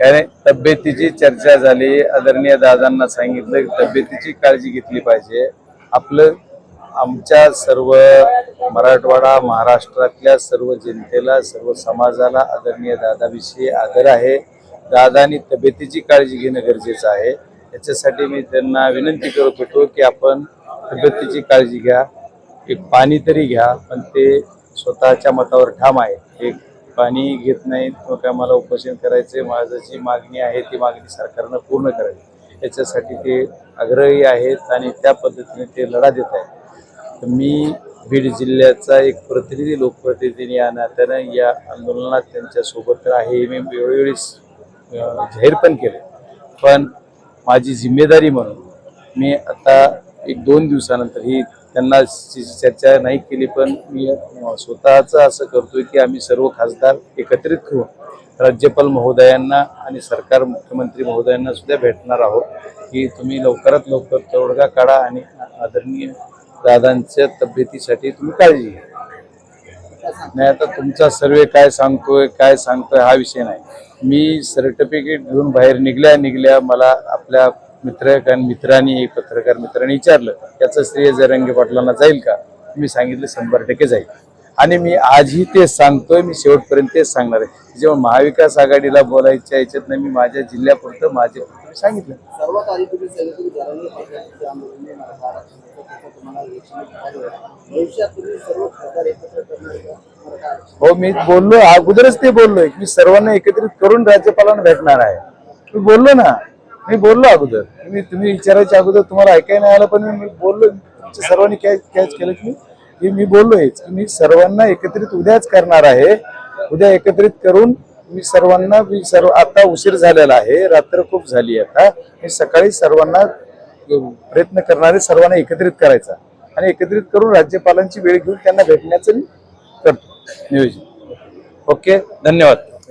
काय नाही तब्येतीची चर्चा झाली. आदरणीय दादांना सांगितलं की तब्येतीची काळजी घेतली पाहिजे. आपलं आमच्या सर्व मराठवाडा महाराष्ट्रातल्या सर्व जनतेला सर्व समाजाला आदरणीय दादाविषयी आदर आहे. दादानी तब्येतीची काळजी घेणं गरजेचं आहे. याच्यासाठी मी त्यांना विनंती करत होतो की आपण तब्येतीची काळजी घ्या एक पाणी तरी घ्या पण ते स्वतःच्या मतावर ठाम आहे. एक पाणी घेत नाहीत किंवा काय मला उपोषण करायचे माझं जी मागणी आहे ती मागणी सरकारनं पूर्ण करावी. याच्यासाठी ते आग्रही आहेत आणि त्या पद्धतीने ते लढा देत आहेत. मी बीड जिल्ह्याचा एक प्रतिनिधी लोकप्रतिनिधी या नात्यानं या आंदोलनात त्यांच्यासोबत आहे हे मी वेळोवेळी जाहीर पण केले. पण माझी जिम्मेदारी म्हणून मी आता एक दोन दिवसानंतर ही त्यांना चर्चा नाही केली पण मी स्वतःचं असं करतोय की आम्ही सर्व खासदार एकत्रित करून राज्यपाल महोदयांना आणि सरकार मुख्यमंत्री महोदयांना सुद्धा भेटणार आहोत की तुम्ही लवकरात लवकर तोडगा काढा आणि आदरणीय दादांच्या तब्येतीसाठी तुम्ही काळजी घ्या. नाही आता तुमचा सर्वे काय सांगतोय काय सांगतोय हा विषय नाही. मी सर्टिफिकेट घेऊन बाहेर निघल्या निघल्या मला आपल्या मित्र मित्रांनी एक पत्रकार मित्रांनी विचारलं त्याचं श्रेय जरंगे पाटलांना जाईल का? मी सांगितलं शंभर टक्के जाईल. आणि मी आजही तेच सांगतोय मी शेवटपर्यंत तेच सांगणार आहे. जेव्हा महाविकास आघाडीला बोलायच्या याच्यात नाही मी माझ्या जिल्ह्यापुरतं माझे सांगितलं. सर्वात हो मी बोललो अगोदरच ते बोललोय मी सर्वांना एकत्रित करून राज्यपालांना भेटणार आहे. मी बोललो ना मी बोललो अगोदर. मी तुम्ही विचारायच्या अगोदर तुम्हाला ऐकायला नाही आलं पण मी बोललो तुमच्या सर्वांनी कॅच कॅच केलं की मी मी बोललोयच की मी सर्वांना एकत्रित उद्याच करणार आहे. उद्या एकत्रित करून मी सर्वांना मी सर्व आता उशीर झालेला आहे रात्र खूप झाली आहे आता. मी सकाळी सर्वांना प्रयत्न करणारे सर्वांना एकत्रित करायचा. आणि एकत्रित करून राज्यपालांची वेळ घेऊन त्यांना भेटण्याचं मी करतो नियोजन. ओके धन्यवाद.